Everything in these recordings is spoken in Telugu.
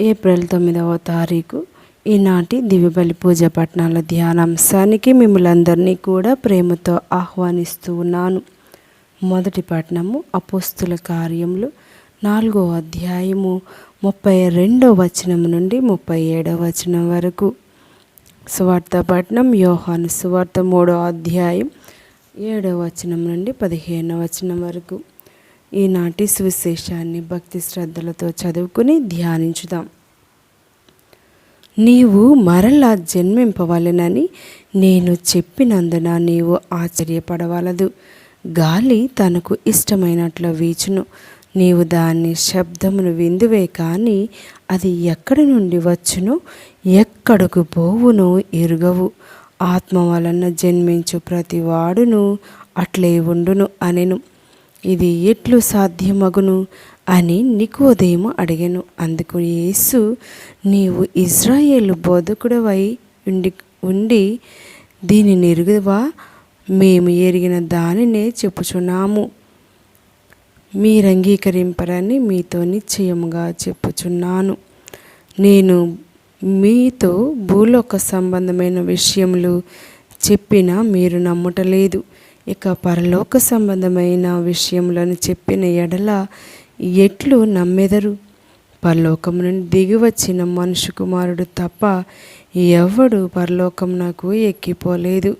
ఏప్రిల్ తొమ్మిదవ తారీఖు ఈనాటి దివ్యబలి పూజ పట్టణాల ధ్యానాంశానికి మిమ్మల్ని అందరినీ కూడా ప్రేమతో ఆహ్వానిస్తూ ఉన్నాను. మొదటి పట్టణము అపోస్తుల కార్యములు నాలుగో అధ్యాయము ముప్పై రెండో వచనం నుండి ముప్పై ఏడవ వచనం వరకు. సువార్త పట్నం యోహాను సువార్త మూడో అధ్యాయం ఏడవ వచనం నుండి పదిహేనవ వచనం వరకు. ఈనాటి సువిశేషాన్ని భక్తి శ్రద్ధలతో చదువుకుని ధ్యానించుదాం. నీవు మరలా జన్మింపవలెనని నేను చెప్పినందున నీవు ఆశ్చర్యపడవలదు. గాలి తనకు ఇష్టమైనట్లు వీచును. నీవు దాని శబ్దమును విందువే కానీ అది ఎక్కడి నుండి వచ్చునో ఎక్కడకు పోవునో ఎరుగవు. ఆత్మ వలన జన్మించు ప్రతి వాడును అట్లే ఉండును అనెను. ఇది ఎట్లు సాధ్యమగును అని నికోదేము అడిగాను. అందుకు యేసు నీవు ఇజ్రాయేలు బోధకుడవై ఉండి ఉండి దీనిని ఎరుగువా మేము ఎరిగిన దానినే చెప్పుచున్నాము. మీరు అంగీకరింపరని మీతో నిశ్చయముగా చెప్పుచున్నాను. నేను మీతో భూలోక సంబంధమైన విషయములు చెప్పినా మీరు నమ్ముటలేదు. ఇక పరలోక సంబంధమైన విషయములను చెప్పిన ఎడల ఎట్లు నమ్మెదరు? పరలోకం నుండి దిగివచ్చిన మనుషు కుమారుడు తప్ప ఎవడు నాకు ఎక్కిపోలేదు?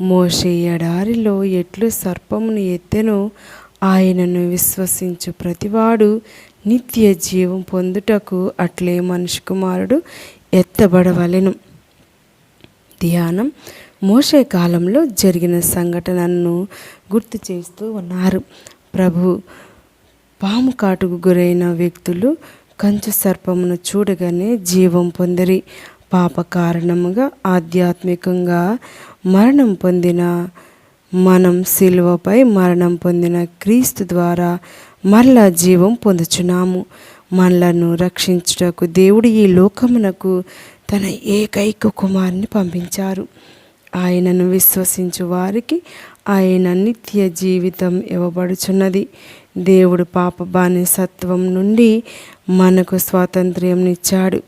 మోషే ఎడారిలో ఎట్లు సర్పమును ఎత్తెనో ఆయనను విశ్వసించు ప్రతివాడు నిత్య జీవం పొందుటకు అట్లే మనిషి కుమారుడు ఎత్తబడవలెను. ధ్యానం. మోషే కాలంలో జరిగిన సంఘటనను గుర్తు చేస్తూ ఉన్నారు. ప్రభు పాము కాటుకు గురైన వ్యక్తులు కంచు సర్పమును చూడగానే జీవం పొందిరి. పాప కారణముగా ఆధ్యాత్మికంగా మరణం పొందిన మనం శిలువపై మరణం పొందిన క్రీస్తు ద్వారా మరలా జీవం పొందుచున్నాము. మనలను రక్షించుటకు దేవుడు ఈ లోకమునకు తన ఏకైక కుమారుని పంపించారు. ఆయనను విశ్వసించు వారికి ఆయన నిత్య జీవితం ఇవ్వబడుచున్నది. దేవుడు పాప బానిసత్వం నుండి మనకు స్వాతంత్ర్యంనిచ్చాడు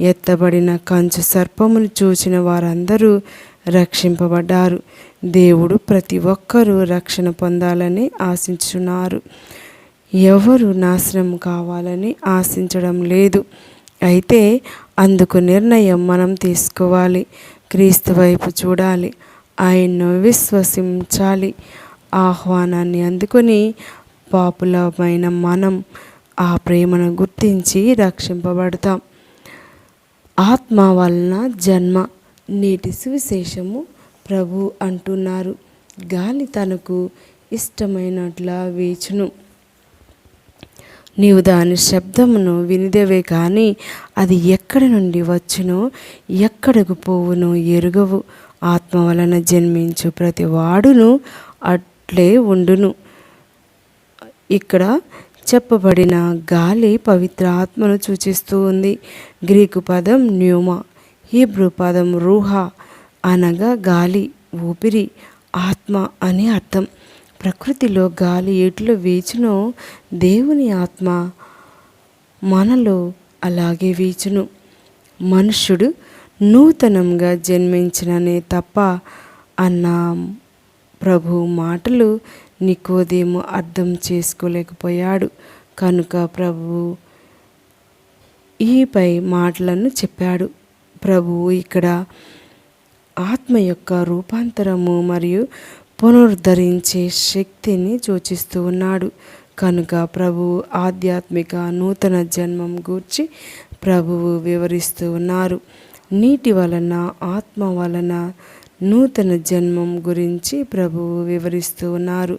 ఎత్తబడిన కంచు సర్పమును చూచిన వారందరూ రక్షింపబడ్డారు. దేవుడు ప్రతి ఒక్కరూ రక్షణ పొందాలని ఆశించున్నారు ఎవరు నాశనం కావాలని ఆశించడం లేదు. అయితే అందుకు నిర్ణయం మనం తీసుకోవాలి. క్రీస్తు వైపు చూడాలి. ఆయన్ను విశ్వసించాలి. ఆహ్వానాన్ని అందుకొని పాపులమైన మనం ఆ ప్రేమను గుర్తించి రక్షింపబడతాం. ఆత్మ వలన జన్మ నేటి సువిశేషము ప్రభు అంటున్నారు. గాలి తనకు ఇష్టమైనట్లా వేచును. నీవు దాని శబ్దమును వినిదేవే కానీ అది ఎక్కడి నుండి వచ్చునో ఎక్కడకు పోవునో ఎరుగవు. ఆత్మ వలన జన్మించు ప్రతి వాడును అట్లే ఉండును. ఇక్కడ చెప్పబడిన గాలి పవిత్ర ఆత్మను సూచిస్తూ ఉంది. గ్రీకు పదం న్యూమా హీబ్రూ పదం రూహా అనగా గాలి ఊపిరి ఆత్మ అని అర్థం. ప్రకృతిలో గాలి ఎట్లు వీచును దేవుని ఆత్మ మనలో అలాగే వీచును. మనుష్యుడు నూతనంగా జన్మించిననే తప్ప అన్న. ప్రభు మాటలు నికోదేము అర్థం చేసుకోలేకపోయాడు. కనుక ప్రభు ఈపై మాటలను చెప్పాడు. ప్రభువు ఇక్కడ ఆత్మ యొక్క రూపాంతరము మరియు పునరుద్ధరించే శక్తిని సూచిస్తూ ఉన్నాడు. కనుక ప్రభువు ఆధ్యాత్మిక నూతన జన్మం గూర్చి ప్రభువు వివరిస్తూ ఉన్నారు. నీటి వలన ఆత్మ వలన నూతన జన్మం గురించి ప్రభువు వివరిస్తూ ఉన్నారు.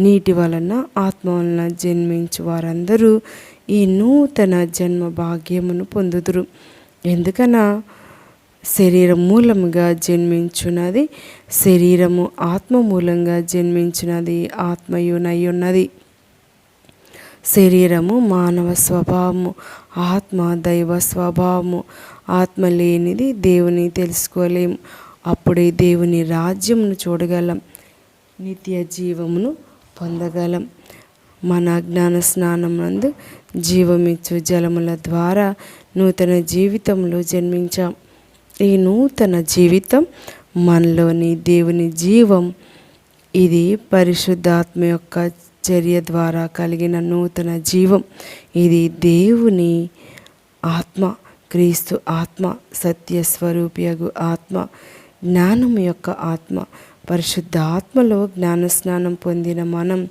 నీటి వలన ఆత్మ వలన జన్మించు వారందరూ ఈ నూతన జన్మ భాగ్యమును పొందుదురు. ఎందుకనా? శరీరం మూలముగా జన్మించున్నది. శరీరము ఆత్మ మూలంగా జన్మించినది ఆత్మయునై ఉన్నది. శరీరము మానవ స్వభావము ఆత్మ దైవ స్వభావము. ఆత్మ లేనిది దేవుని తెలుసుకోలేము అప్పుడే దేవుని రాజ్యమును చూడగలం. నిత్య జీవమును పొందగలం. మన జ్ఞాన స్నానం నందు జీవమిచ్చు జలముల ద్వారా నూతన జీవితంలో జన్మించాం. ఈ నూతన జీవితం మనలోని దేవుని జీవం ఇది పరిశుద్ధాత్మ యొక్క చర్య ద్వారా కలిగిన నూతన జీవం. ఇది దేవుని ఆత్మ క్రీస్తు ఆత్మ సత్య స్వరూపియగు ఆత్మ జ్ఞానం యొక్క ఆత్మ పరిశుద్ధ ఆత్మలో జ్ఞానస్నానం పొందిన మనం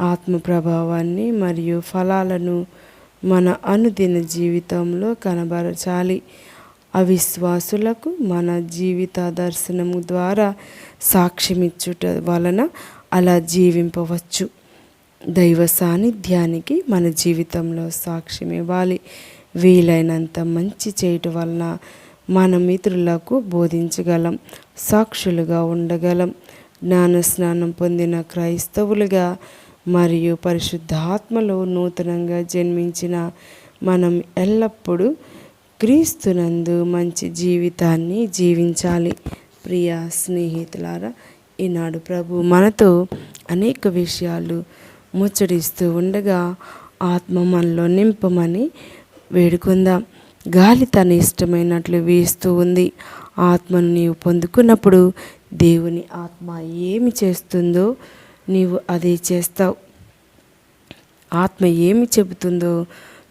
ఆత్మ ప్రభావాన్ని మరియు ఫలాలను మన అనుదిన జీవితంలో కనబరచాలి. అవిశ్వాసులకు మన జీవిత దర్శనము ద్వారా సాక్ష్యమిచ్చుట వలన అలా జీవింపవచ్చు. దైవ సాన్నిధ్యానికి మన జీవితంలో సాక్ష్యం ఇవ్వాలి. వీలైనంత మంచి చేయటం వలన మన మిత్రులకు బోధించగలం సాక్షులుగా ఉండగలం. జ్ఞానస్నానం పొందిన క్రైస్తవులుగా మరియు పరిశుద్ధాత్మలో నూతనంగా జన్మించిన మనం ఎల్లప్పుడూ క్రీస్తునందు మంచి జీవితాన్ని జీవించాలి. ప్రియ స్నేహితులారా ఈనాడు ప్రభు మనతో అనేక విషయాలు ముచ్చడిస్తూ ఉండగా ఆత్మ మనలో నింపమని వేడుకుందాం. గాలి తన ఇష్టమైనట్లు వీస్తూ ఉంది. ఆత్మను నీవు పొందుకున్నప్పుడు దేవుని ఆత్మ ఏమి చేస్తుందో నీవు అదే చేస్తావు. ఆత్మ ఏమి చెబుతుందో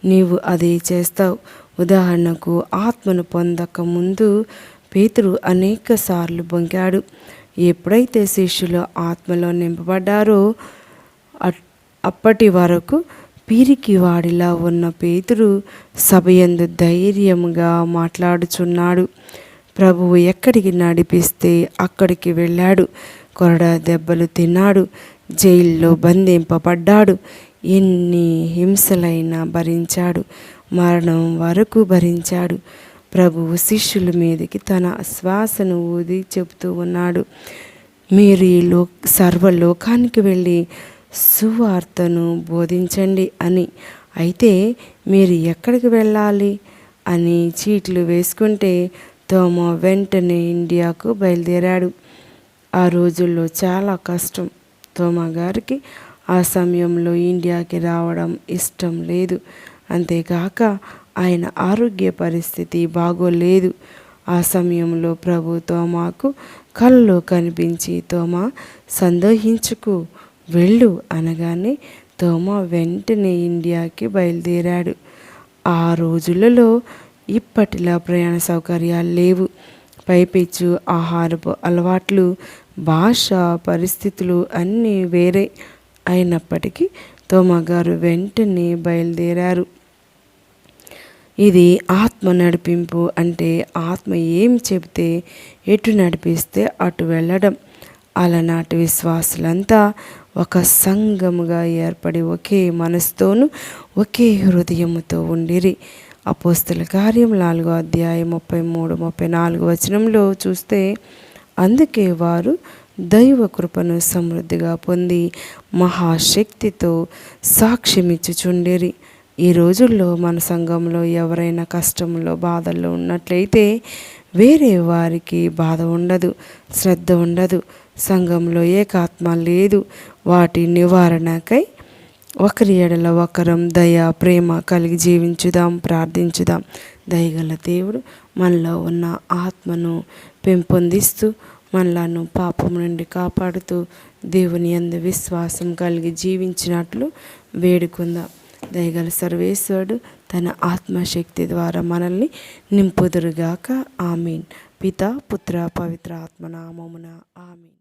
నీవు అదే చేస్తావు. ఉదాహరణకు ఆత్మను పొందక ముందు పేతురు అనేక సార్లు బొంకాడు ఎప్పుడైతే శిష్యులు ఆత్మలో నింపబడ్డారో అప్పటి వరకు పీరికి వాడిలా ఉన్న పేతురు సభయందు ధైర్యంగా మాట్లాడుచున్నాడు. ప్రభువు ఎక్కడికి నడిపిస్తే అక్కడికి వెళ్ళాడు. కొరడ దెబ్బలు తిన్నాడు. జైల్లో బంధింపబడ్డాడు. ఎన్ని హింసలైనా భరించాడు. మరణం వరకు భరించాడు. ప్రభువు శిష్యుల మీదకి తన శ్వాసను ఊది చెబుతూ ఉన్నాడు. మీరు ఈ లో సర్వలోకానికి వెళ్ళి సువార్తను బోధించండి అని. అయితే మీరు ఎక్కడికి వెళ్ళాలి అని చీట్లు వేసుకుంటే తోమ వెంటనే ఇండియాకు బయలుదేరాడు. ఆ రోజుల్లో చాలా కష్టం. తోమ గారికి ఆ సమయంలో ఇండియాకి రావడం ఇష్టం లేదు. అంతేకాక ఆయన ఆరోగ్య పరిస్థితి బాగోలేదు. ఆ సమయంలో ప్రభు తోమాకు కళ్ళలో కనిపించి తోమా సందోహించుకు వెళ్ళు అనగానే తోమా వెంటనే ఇండియాకి బయలుదేరాడు. ఆ రోజులలో ఇప్పటిలా ప్రయాణ సౌకర్యాలు లేవు. పైపెచ్చు ఆహారపు అలవాట్లు భాష పరిస్థితులు అన్నీ వేరే అయినప్పటికీ తోమగారు వెంటనే బయలుదేరారు. ఇది ఆత్మ నడిపింపు అంటే ఆత్మ ఏం చెబితే ఎటు నడిపిస్తే అటు వెళ్ళడం. అలనాటి విశ్వాసులంతా ఒక సంఘముగా ఏర్పడి ఒకే మనసుతోనూ ఒకే హృదయముతో ఉండిరి. అపోస్తుల కార్యం నాలుగో అధ్యాయం ముప్పై మూడు ముప్పై నాలుగు వచనంలో చూస్తే అందుకే వారు దైవ కృపను సమృద్ధిగా పొంది మహాశక్తితో సాక్ష్యమిచ్చుచుండిరి. ఈ రోజుల్లో మన సంఘంలో ఎవరైనా కష్టంలో బాధల్లో ఉన్నట్లయితే వేరే వారికి బాధ ఉండదు శ్రద్ధ ఉండదు. సంఘంలో ఏకాత్మ లేదు. వాటి నివారణకై ఒకరి ఎడల ఒకరం దయ ప్రేమ కలిగి జీవించుదాం ప్రార్థించుదాం. దయగల దేవుడు మనలో ఉన్న ఆత్మను పెంపొందిస్తూ మనలను పాపం నుండి కాపాడుతూ దేవుని అందు విశ్వాసం కలిగి జీవించినట్లు వేడుకుందాం. దయగల సర్వేశ్వరుడు తన ఆత్మశక్తి ద్వారా మనల్ని నింపుదురుగాక. ఆమెన్. పిత పుత్ర పవిత్ర ఆత్మనామమున ఆమెన్.